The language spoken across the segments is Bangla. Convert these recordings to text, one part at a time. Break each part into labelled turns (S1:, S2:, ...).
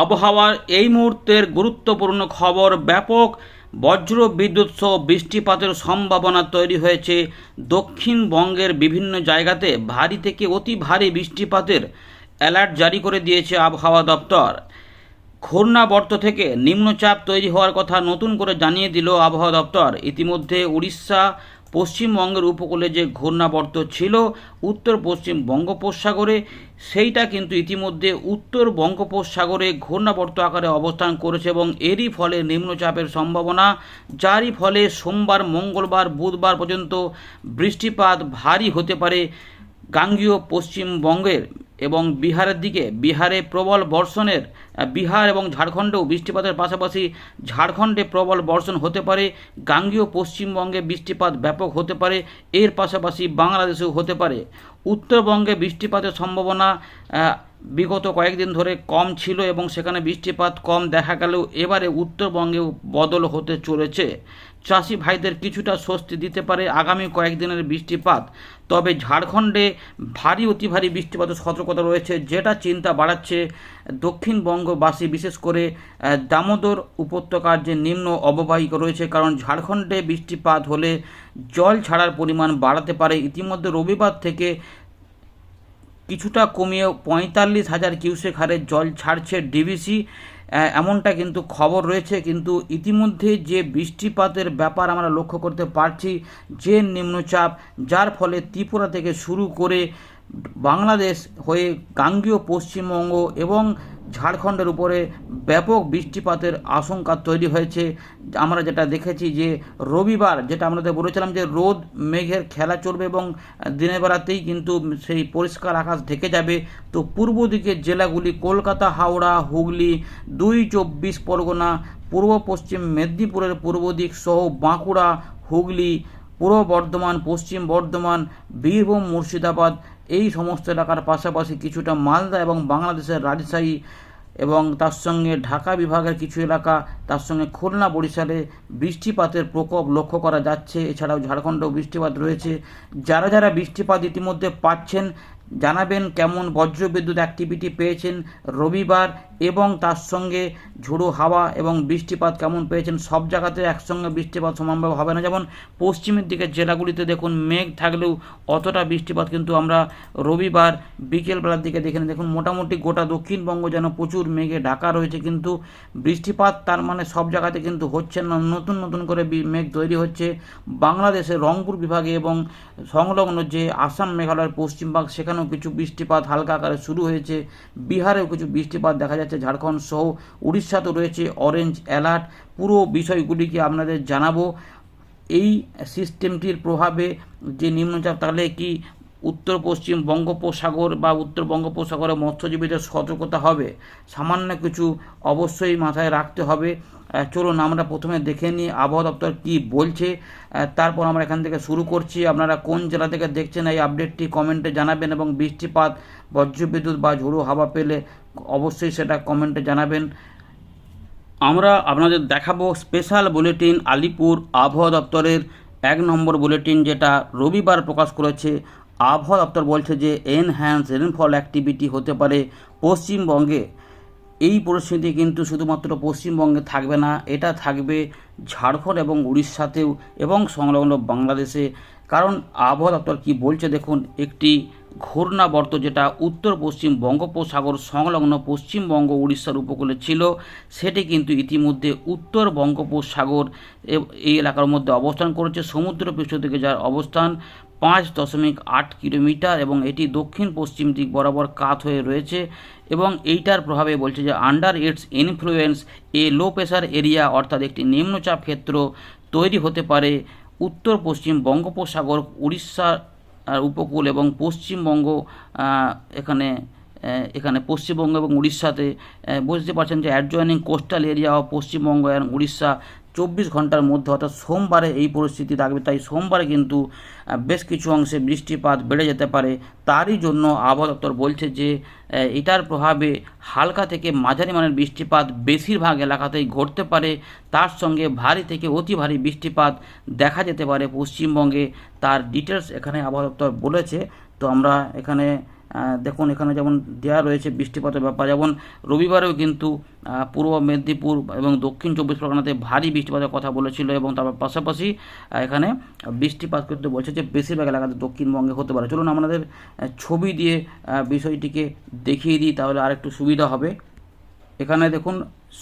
S1: আবহাওয়ার এই মুহূর্তের গুরুত্বপূর্ণ খবর, ব্যাপক বজ্র বিদ্যুৎ সহ বৃষ্টিপাতের সম্ভাবনা তৈরি হয়েছে। দক্ষিণবঙ্গের বিভিন্ন জায়গাতে ভারী থেকে অতি ভারী বৃষ্টিপাতের অ্যালার্ট জারি করে দিয়েছে আবহাওয়া দপ্তর। ঘূর্ণাবর্ত থেকে নিম্নচাপ তৈরি হওয়ার কথা নতুন করে জানিয়ে দিল আবহাওয়া দপ্তর। ইতিমধ্যে উড়িষ্যা পশ্চিমবঙ্গের উপকূলে যে ঘূর্ণাবর্ত ছিল, উত্তর পশ্চিম বঙ্গোপসাগরে, সেইটা কিন্তু ইতিমধ্যে উত্তর বঙ্গোপসাগরে ঘূর্ণাবর্ত আকারে অবস্থান করেছে এবং এরই ফলে নিম্নচাপের সম্ভাবনা, যারই ফলে সোমবার, মঙ্গলবার, বুধবার পর্যন্ত বৃষ্টিপাত ভারী হতে পারে গাঙ্গীয় পশ্চিমবঙ্গের। এবং বিহারের দিকে, বিহারে প্রবল বর্ষণের বিহার এবং ঝাড়খণ্ডেও বৃষ্টিপাতের পাশাপাশি ঝাড়খণ্ডে প্রবল বর্ষণ হতে পারে, গাঙ্গীয় পশ্চিমবঙ্গে বৃষ্টিপাত ব্যাপক হতে পারে, এর পাশাপাশি বাংলাদেশেও হতে পারে। উত্তরবঙ্গে বৃষ্টিপাতের সম্ভাবনা বিগত কয়েকদিন ধরে কম ছিল এবং সেখানে বৃষ্টিপাত কম দেখা গেলেও এবারে উত্তরবঙ্গেও বদল হতে চলেছে। চাষি ভাইদের কিছুটা স্বস্তি দিতে পারে আগামী কয়েকদিনের বৃষ্টিপাত। তবে ঝাড়খণ্ডে ভারী, অতি ভারী বৃষ্টিপাতের সতর্কতা রয়েছে, যেটা চিন্তা বাড়াচ্ছে দক্ষিণবঙ্গবাসী, বিশেষ করে দামোদর উপত্যকার যে নিম্ন অববাহিকা রয়েছে, কারণ ঝাড়খণ্ডে বৃষ্টিপাত হলে জল ছাড়ার পরিমাণ বাড়াতে পারে। ইতিমধ্যে রবিবার থেকে কিছুটা কমিয়ে পঁয়তাল্লিশ হাজার কিউসেক হারে জল ছাড়ছে ডিভিসি এমনটা কিন্তু খবর রয়েছে, কিন্তু ইতিমধ্যে যে বৃষ্টিপাতের ব্যাপার আমরা লক্ষ্য করতে পারছি, যে নিম্নচাপ, যার ফলে ত্রিপুরা থেকে শুরু করে বাংলাদেশ হয়ে গাঙ্গীয় পশ্চিমবঙ্গ এবং ঝাড়খণ্ডের উপরে ব্যাপক বৃষ্টিপাতের আশঙ্কা তৈরি হয়েছে। আমরা যেটা দেখেছি যে রবিবার যেটা আমাদের বলেছিলাম যে রোদ, মেঘের খেলা চলবে এবং দিনের বেলাতেই কিন্তু সেই পরিষ্কার আকাশ ঢেকে যাবে। তো পূর্ব দিকের জেলাগুলি কলকাতা, হাওড়া, হুগলি, দুই চব্বিশ পরগনা, পূর্ব পশ্চিম মেদিনীপুরের পূর্ব দিক সহ বাঁকুড়া, হুগলি, পূর্ব বর্ধমান, পশ্চিম বর্ধমান, বীরভূম, মুর্শিদাবাদ এই সমস্ত এলাকার পাশাপাশি কিছুটা মালদা এবং বাংলাদেশের রাজশাহী এবং তার সঙ্গে ঢাকা বিভাগের কিছু এলাকা, তার সঙ্গে খুলনা বরিশালে বৃষ্টিপাতের প্রকোপ লক্ষ্য করা যাচ্ছে। এছাড়াও ঝাড়খণ্ডেও বৃষ্টিপাত রয়েছে। যারা যারা বৃষ্টিপাত ইতিমধ্যে পাচ্ছেন, জানাবেন কেমন বজ্রবিদ্যুৎ অ্যাক্টিভিটি পেয়েছেন রবিবার এবং তার সঙ্গে ঝোড়ো হাওয়া এবং বৃষ্টিপাত কেমন পেয়েছেন? সব জায়গাতে একসঙ্গে বৃষ্টিপাত সমানভাবে হবে না। যেমন পশ্চিমের দিকের জেলাগুলিতে দেখুন, মেঘ থাকলেও অতটা বৃষ্টিপাত কিন্তু আমরা রবিবার বিকেলবেলার দিকে দেখে। দেখুন, মোটামুটি গোটা দক্ষিণবঙ্গ যেন প্রচুর মেঘে ঢাকা রয়েছে, কিন্তু বৃষ্টিপাত তার মানে সব জায়গাতে কিন্তু হচ্ছে না। নতুন নতুন করে মেঘ তৈরি হচ্ছে বাংলাদেশের রংপুর বিভাগে এবং সংলগ্ন যে আসাম মেঘালয়ের পশ্চিমবঙ্গ সেখানেও কিছু বৃষ্টিপাত হালকা আকারে শুরু হয়েছে। বিহারেও কিছু বৃষ্টিপাত দেখা যাচ্ছে। ঝাড়খণ্ড সহ উড়িষ্যাতেও রয়েছে অরেঞ্জ অ্যালার্ট পুরো বিষয়গুলিকে আপনাদের জানাব। এই সিস্টেমটির প্রভাবে যে নিম্নচাপ, তাহলে কি উত্তর পশ্চিম বঙ্গোপসাগর বা উত্তর বঙ্গোপসাগরে মৎস্যজীবীদের সতর্কতা হবে। সামান্য কিছু অবশ্যই মাথায় রাখতে হবে। চলুন আমরা প্রথমে দেখে নিই আবহাওয়া দপ্তর কী বলছে। তারপর আমরা এখান থেকে শুরু করছি। আপনারা কোন জেলা থেকে দেখছেন এই আপডেটটি কমেন্টে জানাবেন এবং বৃষ্টিপাত, বজ্রবিদ্যুৎ বা ঝোড়ো হাওয়া পেলে অবশ্যই সেটা কমেন্টে জানাবেন। আমরা আপনাদের দেখাবো স্পেশাল বুলেটিন আলিপুর আবহাওয়া দপ্তরের এক নম্বর বুলেটিন যেটা রবিবার প্রকাশ করেছে। আবহাওয়া দপ্তর বলছে যে এনহ্যান্স রেনফল অ্যাক্টিভিটি হতে পারে পশ্চিমবঙ্গে। এই পরিস্থিতি কিন্তু শুধুমাত্র পশ্চিমবঙ্গে থাকবে না, এটা থাকবে ঝাড়খণ্ড এবং উড়িষ্যাতেও এবং সংলগ্ন বাংলাদেশে। কারণ আবহাওয়া দপ্তর কী বলছে দেখুন, একটি ঘূর্ণাবর্ত যেটা উত্তর পশ্চিম বঙ্গোপসাগর সংলগ্ন পশ্চিমবঙ্গ উড়িষ্যার উপকূলে ছিল, সেটি কিন্তু ইতিমধ্যে উত্তর বঙ্গোপসাগর এই এলাকার মধ্যে অবস্থান করেছে। সমুদ্রপৃষ্ঠ থেকে যার অবস্থান পাঁচ দশমিক আট কিলোমিটার এবং এটি দক্ষিণ পশ্চিম দিক বরাবর কাত হয়ে রয়েছে এবং এইটার প্রভাবে বলছে যে under its influence a low pressure area অর্থাৎ একটি নিম্নচাপ ক্ষেত্র তৈরি হতে পারে উত্তর পশ্চিম বঙ্গোপসাগর, উড়িষ্যা আর উপকূল এবং পশ্চিমবঙ্গ এখানে এখানে পশ্চিমবঙ্গ এবং উড়িষ্যাতে বুঝতে পারছেন যে adjoining coastal area of Paschimbanga এবং উড়িষ্যা চব্বিশ ঘণ্টার মধ্যে, অর্থাৎ সোমবারে এই পরিস্থিতি থাকবে। তাই সোমবারে কিন্তু বেশ কিছু অংশে বৃষ্টিপাত বেড়ে যেতে পারে। তারই জন্য আবহাওয়া দপ্তর বলছে যে এটার প্রভাবে হালকা থেকে মাঝারি মানের বৃষ্টিপাত বেশিরভাগ এলাকাতেই ঘটতে পারে। তার সঙ্গে ভারী থেকে অতি ভারী বৃষ্টিপাত দেখা যেতে পারে পশ্চিমবঙ্গে। তার ডিটেলস এখানে আবহাওয়া দপ্তর বলেছে। তো আমরা এখানে দেখুন, এখানে যেমন দেওয়া রয়েছে বৃষ্টিপাতের ব্যাপার, যেমন রবিবারেও কিন্তু পূর্ব মেদিনীপুর এবং দক্ষিণ চব্বিশ পরগনাতে ভারী বৃষ্টিপাতের কথা বলেছিল এবং তার পাশাপাশি এখানে বৃষ্টিপাত কিন্তু বলছে যে বেশিরভাগ এলাকাতে দক্ষিণবঙ্গে হতে পারে। চলুন, আমাদের ছবি দিয়ে বিষয়টিকে দেখিয়ে দিই, তাহলে আরেকটু সুবিধা হবে। এখানে দেখুন,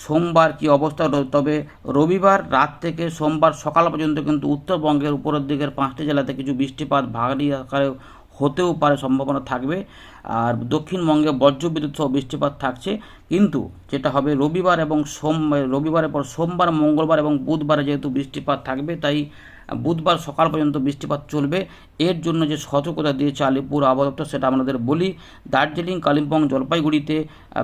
S1: সোমবার কি অবস্থা তবে রবিবার রাত থেকে সোমবার সকাল পর্যন্ত কিন্তু উত্তরবঙ্গের উপরের দিকের পাঁচটি জেলাতে কিছু বৃষ্টিপাত, ভারী আকারে হতেও পারে, সম্ভাবনা থাকবে। আর দক্ষিণবঙ্গে বজ্রবিদ্যুৎ সহ বৃষ্টিপাত থাকছে। কিন্তু যেটা হবে রবিবার এবং সোম, রবিবারের পর সোমবার, মঙ্গলবার এবং বুধবারে যেহেতু বৃষ্টিপাত থাকবে, তাই বুধবার সকাল পর্যন্ত বৃষ্টিপাত চলবে। এর জন্য যে সতর্কতা দিয়েছে আলিপুর আবহাওয়া দপ্তর, সেটা আমাদের বলি। দার্জিলিং, কালিম্পং, জলপাইগুড়িতে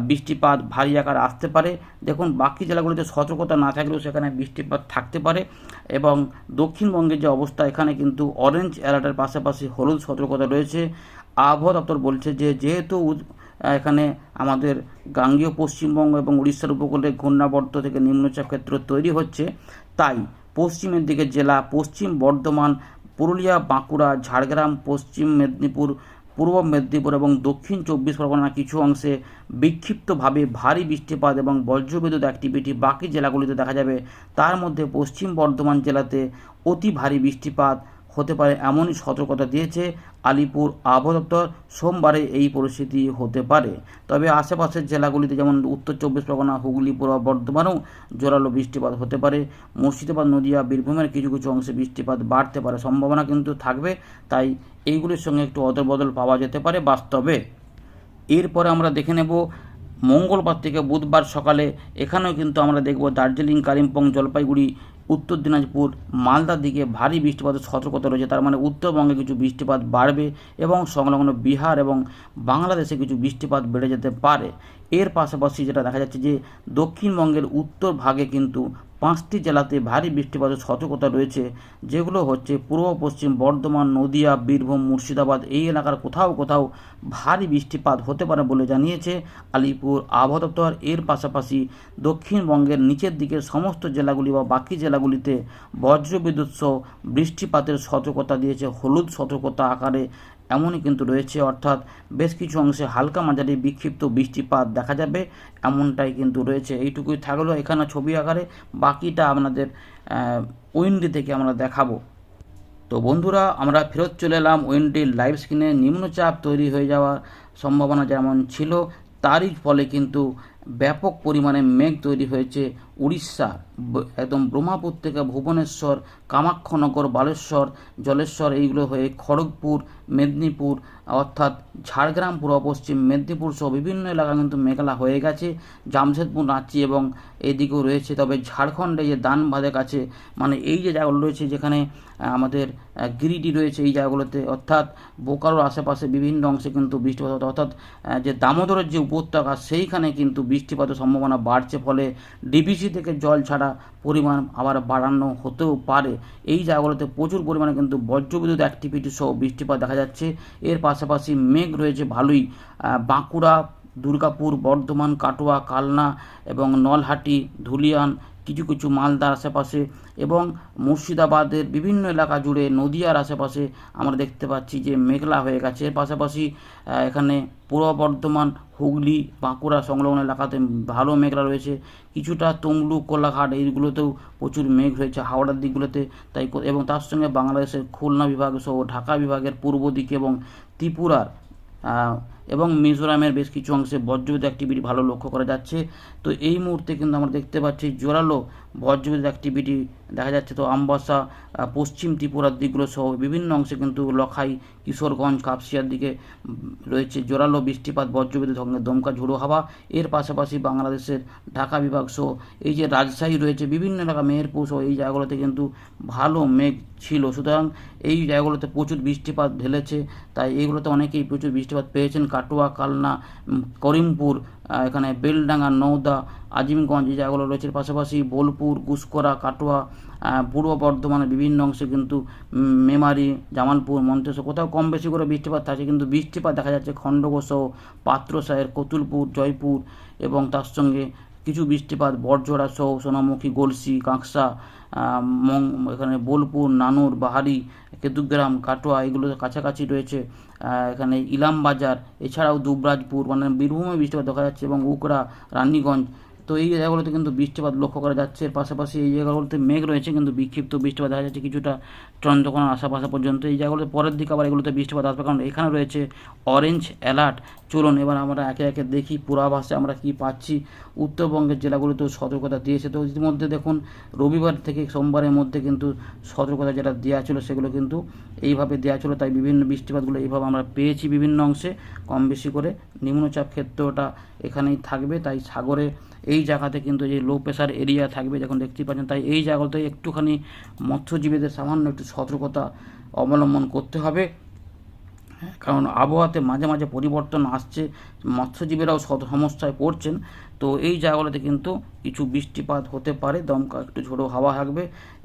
S1: বৃষ্টিপাত ভারী আকার আসতে পারে। দেখুন, বাকি জেলাগুলিতে সতর্কতা না থাকলেও সেখানে বৃষ্টিপাত থাকতে পারে এবং দক্ষিণবঙ্গের যে অবস্থা, এখানে কিন্তু অরেঞ্জ অ্যালার্টের পাশাপাশি হলুদ সতর্কতা রয়েছে। আবহাওয়া দপ্তর বলছে যে, যেহেতু এখানে আমাদের গাঙ্গীয় পশ্চিমবঙ্গ এবং উড়িষ্যার উপকূলে ঘূর্ণাবর্ত থেকে নিম্নচাপ ক্ষেত্র তৈরি হচ্ছে, তাই পশ্চিমের দিকে জেলা, পশ্চিম বর্ধমান, পুরুলিয়া, বাঁকুড়া, ঝাড়গ্রাম, পশ্চিম মেদিনীপুর, পূর্ব মেদিনীপুর এবং দক্ষিণ চব্বিশ পরগনার কিছু অংশে বিক্ষিপ্তভাবে ভারী বৃষ্টিপাত এবং বজ্রবিদ্যুৎ অ্যাক্টিভিটি বাকি জেলাগুলিতে দেখা যাবে। তার মধ্যে পশ্চিম বর্ধমান জেলাতে অতি ভারী বৃষ্টিপাত হতে পারে এমনই সতর্কতা দিয়েছে আলিপুর আবহাওয়া দপ্তর। সোমবারে এই পরিস্থিতি হতে পারে। তবে আশেপাশের জেলাগুলিতে যেমন উত্তর চব্বিশ পরগনা, হুগলি, পূর্ব বর্ধমানেও জোরালো বৃষ্টিপাত হতে পারে। মুর্শিদাবাদ, নদিয়া, বীরভূমের কিছু কিছু অংশে বৃষ্টিপাত বাড়তে পারে। সম্ভাবনা কিন্তু থাকবে, তাই এইগুলির সঙ্গে একটু অদল বদল পাওয়া যেতে পারে বাস্তবে। এরপরে আমরা দেখে নেব, মঙ্গলবার থেকে বুধবার সকালে এখানেও কিন্তু আমরা দেখব দার্জিলিং, কালিম্পং, জলপাইগুড়ি উত্তর দিনাজপুর, মালদার দিকে ভারী বৃষ্টিপাতের সতর্কতা রয়েছে। তার মানে উত্তরবঙ্গে কিছু বৃষ্টিপাত বাড়বে এবং সংলগ্ন বিহার এবং বাংলাদেশে কিছু বৃষ্টিপাত বেড়ে যেতে পারে। এর পাশাপাশি যেটা দেখা যাচ্ছে যে দক্ষিণবঙ্গের উত্তর ভাগে কিন্তু পাঁচটি জেলাতে ভারী বৃষ্টিপাতের সতর্কতা রয়েছে, যেগুলো হচ্ছে পূর্ব, পশ্চিম বর্ধমান, নদিয়া, বীরভূম, মুর্শিদাবাদ। এই এলাকার কোথাও কোথাও ভারী বৃষ্টিপাত হতে পারে বলে জানিয়েছে আলিপুর আবহাওয়া দপ্তর। এর পাশাপাশি দক্ষিণবঙ্গের নিচের দিকের সমস্ত জেলাগুলি বা বাকি জেলাগুলিতে বজ্রবিদ্যুৎ সহ বৃষ্টিপাতের সতর্কতা দিয়েছে। হলুদ সতর্কতা আকারে এমনই কিন্তু রয়েছে, অর্থাৎ বেশ কিছু অংশে হালকা মাঝারি বিক্ষিপ্ত বৃষ্টিপাত দেখা যাবে, এমনটাই কিন্তু রয়েছে। এইটুকুই থাকল এখানে ছবি আকারে, বাকিটা আপনাদের উইন্ডি থেকে আমরা দেখাবো। তো বন্ধুরা, আমরা ফেরত চলে এলাম উইন্ডির লাইভ স্ক্রিনে। নিম্নচাপ তৈরি হয়ে যাওয়ার সম্ভাবনা যেমন ছিল, তারই ফলে কিন্তু ব্যাপক পরিমাণে মেঘ তৈরি হয়েছে উড়িষ্যা একদম ব্রহ্মাপুর থেকে ভুবনেশ্বর কামাক্ষনগর বালেশ্বর, জলেশ্বর, এইগুলো হয়ে খড়গপুর, মেদিনীপুর, অর্থাৎ ঝাড়গ্রাম পূর্ব পশ্চিম মেদিনীপুর সহ বিভিন্ন এলাকা কিন্তু মেঘলা হয়ে গেছে। জামশেদপুর, রাঁচি এবং এদিকেও রয়েছে। তবে ঝাড়খণ্ডে যে দানবাদের কাছে মানে এই যে জায়গাগুলো রয়েছে যেখানে আমাদের গিরিডি রয়েছে এই জায়গাগুলোতে, অর্থাৎ বোকারোর আশেপাশে বিভিন্ন অংশে কিন্তু বৃষ্টিপাত অর্থাৎ যে দামোদরের যে উপত্যকা, সেইখানে কিন্তু বৃষ্টিপাতের সম্ভাবনা বাড়ছে। ফলে ডিবিসি থেকে জল ছাড়া পরিমাণ আবার বাড়ানো হতেও পারে। এই জায়গাগুলোতে প্রচুর পরিমাণে কিন্তু বজ্রবিদ্যুৎ অ্যাক্টিভিটি সহ বৃষ্টিপাত দেখা যাচ্ছে। এর পাশাপাশি মেঘ রয়েছে ভালোই। বাঁকুড়া, দুর্গাপুর, বর্ধমান, কাটোয়া, কালনা এবং নলহাটি, ধুলিয়ান কিছু কিছু মালদার আশেপাশে এবং মুর্শিদাবাদের বিভিন্ন এলাকা জুড়ে নদিয়ার আশেপাশে আমরা দেখতে পাচ্ছি যে মেঘলা হয়ে গেছে। এর পাশাপাশি এখানে পূর্ব বর্ধমান, হুগলি, বাঁকুড়া সংলগ্ন এলাকাতে ভালো মেঘলা রয়েছে। কিছুটা তমলুক, কোলাঘাট এইগুলোতেও প্রচুর মেঘ হয়েছে হাওড়ার দিকগুলোতে। তাই এবং তার সঙ্গে বাংলাদেশের খুলনা বিভাগ সহ ঢাকা বিভাগের পূর্ব দিকে এবং ত্রিপুরার এবং মিজোরামের বেশ কিছু অংশে বজ্রবিদ্যুৎ অ্যাক্টিভিটি ভালো লক্ষ্য করা যাচ্ছে। তো এই মুহূর্তে কিন্তু আমরা দেখতে পাচ্ছি জোরালো বজ্রবিদ্যুৎ অ্যাক্টিভিটি দেখা যাচ্ছে। তো আমবাসা পশ্চিম ত্রিপুরার দিকগুলো সহ বিভিন্ন অংশে কিন্তু লখাই, কিশোরগঞ্জ, কাপসিয়ার দিকে রয়েছে জোরালো বৃষ্টিপাত বজ্রবিদ্যুৎ সঙ্গে দমকা ঝোড়ো হাওয়া। এর পাশাপাশি বাংলাদেশের ঢাকা বিভাগ সহ এই যে রাজশাহী রয়েছে, বিভিন্ন এলাকা মেহেরপুর সহ এই জায়গাগুলোতে কিন্তু ভালো মেঘ ছিল। সুতরাং এই জায়গাগুলোতে প্রচুর বৃষ্টিপাত ঢেলেছে। তাই এইগুলোতে অনেকেই প্রচুর বৃষ্টিপাত পেয়েছেন। কাটোয়া, কালনা করিমপুর এখানে বেলডাঙ্গা, নওদা, আজিমগঞ্জ এই জায়গাগুলো রয়েছে। পাশাপাশি বোলপুর গুসকরা কাটোয়া পূর্ব বর্ধমানের বিভিন্ন অংশে কিন্তু মেমারি, জামালপুর, মন্তেশ্বর, কোথাও কম বেশি করে বৃষ্টিপাত থাকছে কিন্তু বৃষ্টিপাত দেখা যাচ্ছে খণ্ডঘোষ পাত্রসায়ের কতুলপুর, জয়পুর এবং তার সঙ্গে কিছু বৃষ্টিপাত বড়জোড়া সহ সোনামুখী, গলসি, কাঁকসা মং, এখানে বোলপুর, নানুর, বাহারি, কেতুগ্রাম, কাটোয়া, এগুলো কাছাকাছি রয়েছে। এখানে ইলামবাজার এছাড়াও দুবরাজপুর মানে বীরভূমে বৃষ্টিপাত দেখা যাচ্ছে এবং উকড়া রানীগঞ্জ তো এই জায়গাগুলোতে কিন্তু বৃষ্টিপাত লক্ষ্য করা যাচ্ছে। পাশাপাশি এই জায়গাগুলোতে মেঘ রয়েছে, কিন্তু বিক্ষিপ্ত বৃষ্টিপাত দেখা যাচ্ছে কিছুটা চন্দ্রকোনার আশাপাশা পর্যন্ত। এই জায়গাগুলোতে পরের দিকে আবার এগুলোতে বৃষ্টিপাত আসবে, কারণ এখানে রয়েছে অরেঞ্জ অ্যালার্ট চলুন এবার আমরা একে একে দেখি পূর্বাভাসে আমরা কি পাচ্ছি। উত্তরবঙ্গের জেলাগুলোতেও সতর্কতা দিয়েছে। তো ইতিমধ্যে দেখুন, রবিবার থেকে সোমবারের মধ্যে কিন্তু সতর্কতা যেটা দেওয়া ছিল, সেগুলো কিন্তু এইভাবে দেওয়া ছিল। তাই বিভিন্ন বৃষ্টিপাতগুলো এইভাবে আমরা পেয়েছি বিভিন্ন অংশে। কম বেশি করে নিম্নচাপ ক্ষেত্রটা এখানেই থাকবে। তাই সাগরে এই জায়গাতে কিন্তু যে লো প্রেশার এরিয়া থাকবে যখন দেখতে পাচ্ছেন, তাই এই জায়গাতে একটুখানি মৎস্যজীবীদের সামান্য একটু সতর্কতা অবলম্বন করতে হবে। কারণ আবহাওয়াতে মাঝে মাঝে পরিবর্তন আসছে, মৎস্যজীবীরাও সমস্যায় পড়ছেন। তো এই জায়গাগুলোতে কিন্তু কিছু বৃষ্টিপাত হতে পারে, দমকা একটু ঝোড়ো হাওয়া থাকবে।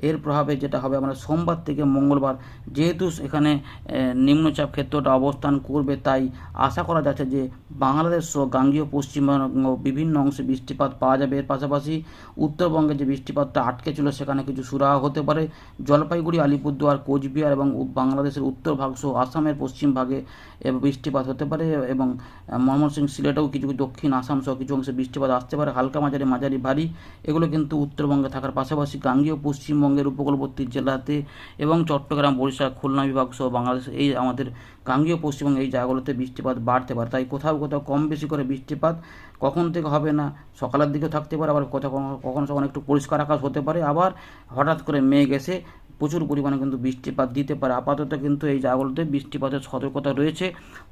S1: এর প্রভাবে যেটা হবে, আমরা সোমবার থেকে মঙ্গলবার যেহেতু এখানে নিম্নচাপ ক্ষেত্রটা অবস্থান করবে, তাই আশা করা যাচ্ছে যে বাংলাদেশ সহ গাঙ্গীয়, পশ্চিমবঙ্গ বিভিন্ন অংশে বৃষ্টিপাত পাওয়া যাবে। এর পাশাপাশি উত্তরবঙ্গে যে বৃষ্টিপাতটা আটকে ছিল, সেখানে কিছু সুরাহা হতে পারে। জলপাইগুড়ি, আলিপুরদুয়ার, কোচবিহার এবং বাংলাদেশের উত্তর ভাগ সহ আসামের পশ্চিম ভাগে বৃষ্টিপাত হতে পারে এবং ময়মনসিংহ সিলেটেও কিছু দক্ষিণ আসাম সহ কিছু অংশে বৃষ্টিপাত আসতে পারে। হালকা মাঝারি মাঝারি ভারী এগুলো কিন্তু উত্তরবঙ্গে থাকার পাশাপাশি গাঙ্গীয় পশ্চিমবঙ্গের উপকূলবর্তী জেলাতে এবং চট্টগ্রাম, বরিশাল, খুলনা বিভাগ সহ বাংলাদেশ এই আমাদের গাঙ্গীয় পশ্চিমবঙ্গে এই জায়গাগুলোতে বৃষ্টিপাত বাড়তে পারে। তাই কোথাও কোথাও কম বেশি করে বৃষ্টিপাত কখন থেকে হবে না, সকালের দিকেও থাকতে পারে, আবার কোথাও কখনো কখনো একটু পরিষ্কার আকাশ হতে পারে। আবার হঠাৎ করে মেঘ এসে প্রচুর পরিমাণে কিন্তু বৃষ্টিপাত দিতে পারে। আপাতত কিন্তু এই জায়গাগুলোতে বৃষ্টিপাতের সতর্কতা রয়েছে।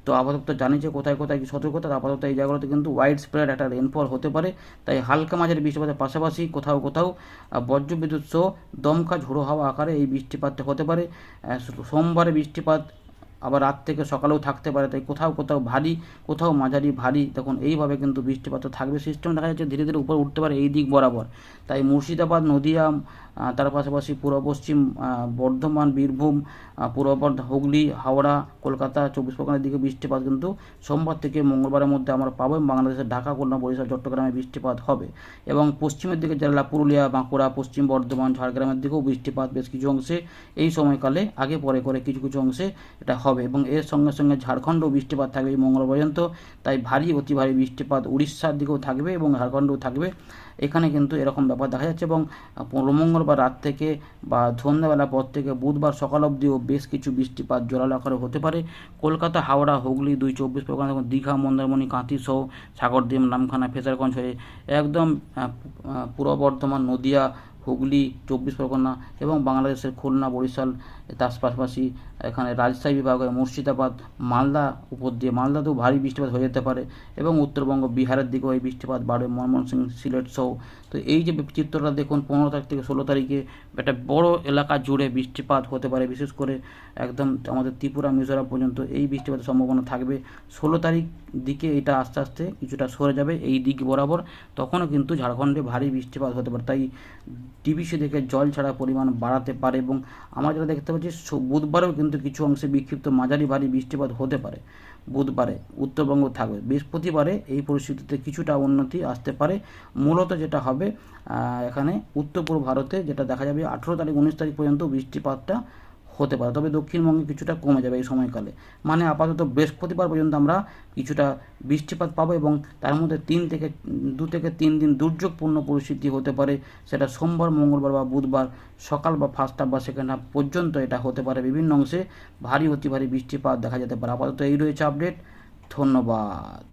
S1: তো আপাতত জানি যে কোথায় কোথায় কি সতর্কতা আপাতত এই জায়গাগুলোতে কিন্তু ওয়াইড স্প্রেড একটা রেনফল হতে পারে। তাই হালকা মাঝারি বৃষ্টিপাতের পাশাপাশি কোথাও কোথাও বজ্রবিদ্যুৎ সহ দমকা ঝোড়ো হাওয়া আকারে এই বৃষ্টিপাতটা হতে পারে। সোমবারে বৃষ্টিপাত আবার রাত থেকে সকালেও থাকতে পারে, তাই কোথাও কোথাও ভারী, কোথাও মাঝারি ভারী তখন এইভাবে কিন্তু বৃষ্টিপাত থাকবে। সিস্টেম দেখা যাচ্ছে ধীরে ধীরে উপর উঠতে পারে এই দিক বরাবর। তাই মুর্শিদাবাদ, নদিয়া তার পাশাপাশি পূর্ব পশ্চিম বর্ধমান, বীরভূম পূর্ব হুগলি, হাওড়া, কলকাতা, চব্বিশ পরগনার দিকে বৃষ্টিপাত কিন্তু সোমবার থেকে মঙ্গলবারের মধ্যে আমরা পাবো বাংলাদেশের ঢাকা, খুলনা, বরিশাল, চট্টগ্রামে বৃষ্টিপাত হবে। এবং পশ্চিমের দিকে জেলা পুরুলিয়া, বাঁকুড়া, পশ্চিম বর্ধমান, ঝাড়গ্রামের দিকেও বৃষ্টিপাত বেশ কিছু অংশে এই সময়কালে আগে পরে করে কিছু কিছু অংশে এটা হবে। এবং এর সঙ্গে সঙ্গে ঝাড়খণ্ডও বৃষ্টিপাত থাকবে মঙ্গল পর্যন্ত। তাই ভারী, অতি ভারী বৃষ্টিপাত উড়িষ্যার দিকেও থাকবে এবং ঝাড়খণ্ডও থাকবে। এখানে কিন্তু এরকম ব্যাপার দেখা যাচ্ছে এবং মঙ্গলবার রাত থেকে বা সন্ধ্যাবেলা পর থেকে বুধবার সকাল অবধিও বেশ কিছু বৃষ্টিপাত জোরালো আকারে হতে পারে। কলকাতা, হাওড়া, হুগলি, দুই চব্বিশ পরগনা এবং দীঘা, মন্দারমণি, কাঁথি সহ সাগরদ্বীপ, নামখানা ফেজারগঞ্জ হয়ে একদম পূর্ব বর্ধমান, নদিয়া, হুগলি, চব্বিশ পরগনা এবং বাংলাদেশের খুলনা, বরিশাল তার পাশাপাশি এখানে রাজশাহী বিভাগে মুর্শিদাবাদ, মালদা উপর দিয়ে, মালদাতেও ভারী বৃষ্টিপাত হয়ে যেতে পারে এবং উত্তরবঙ্গ, বিহারের দিকেও এই বৃষ্টিপাত বাড়বে। ময়মনসিংহ, সিলেট সহ। তো এই যে চিত্রটা দেখুন, পনেরো তারিখ থেকে ষোলো তারিখে একটা বড় এলাকা জুড়ে বৃষ্টিপাত হতে পারে, বিশেষ করে একদম আমাদের ত্রিপুরা, মিজোরাম পর্যন্ত এই বৃষ্টিপাতের সম্ভাবনা থাকবে। ষোলো তারিখ দিকে এটা আস্তে আস্তে কিছুটা সরে যাবে এই দিক বরাবর, তখনও কিন্তু ঝাড়খণ্ডে ভারী বৃষ্টিপাত হতে পারে। তাই টিভিসি দেখে জল ছাড়া পরিমাণ বাড়াতে পারে এবং আমরা যেটা দেখতে সো- বুধবারেও কিন্তু কিছু অংশে বিক্ষিপ্ত মাঝারি ভারী বৃষ্টিপাত হতে পারে। বুধবারে উত্তরবঙ্গ থাকবে। বৃহস্পতিবারে এই পরিস্থিতিতে কিছুটা উন্নতি আসতে পারে। মূলত যেটা হবে এখানে উত্তর পূর্ব ভারতে যেটা দেখা যাবে, আঠেরো তারিখ, উনিশ তারিখ পর্যন্ত বৃষ্টিপাতটা হতে পারে। তবে দক্ষিণবঙ্গে কিছুটা কমে যাবে এই সময়কালে। মানে আপাতত বৃহস্পতিবার পর্যন্ত আমরা কিছুটা বৃষ্টিপাত পাবো এবং তার মধ্যে তিন থেকে, দু থেকে তিন দিন দুর্যোগপূর্ণ পরিস্থিতি হতে পারে। সেটা সোমবার, মঙ্গলবার বা বুধবার সকাল বা ফার্স্ট হাফ বা সেকেন্ড হাফ পর্যন্ত এটা হতে পারে। বিভিন্ন অংশে ভারী অতি ভারী বৃষ্টিপাত দেখা যেতে পারে। আপাতত এই রয়েছে আপডেট ধন্যবাদ।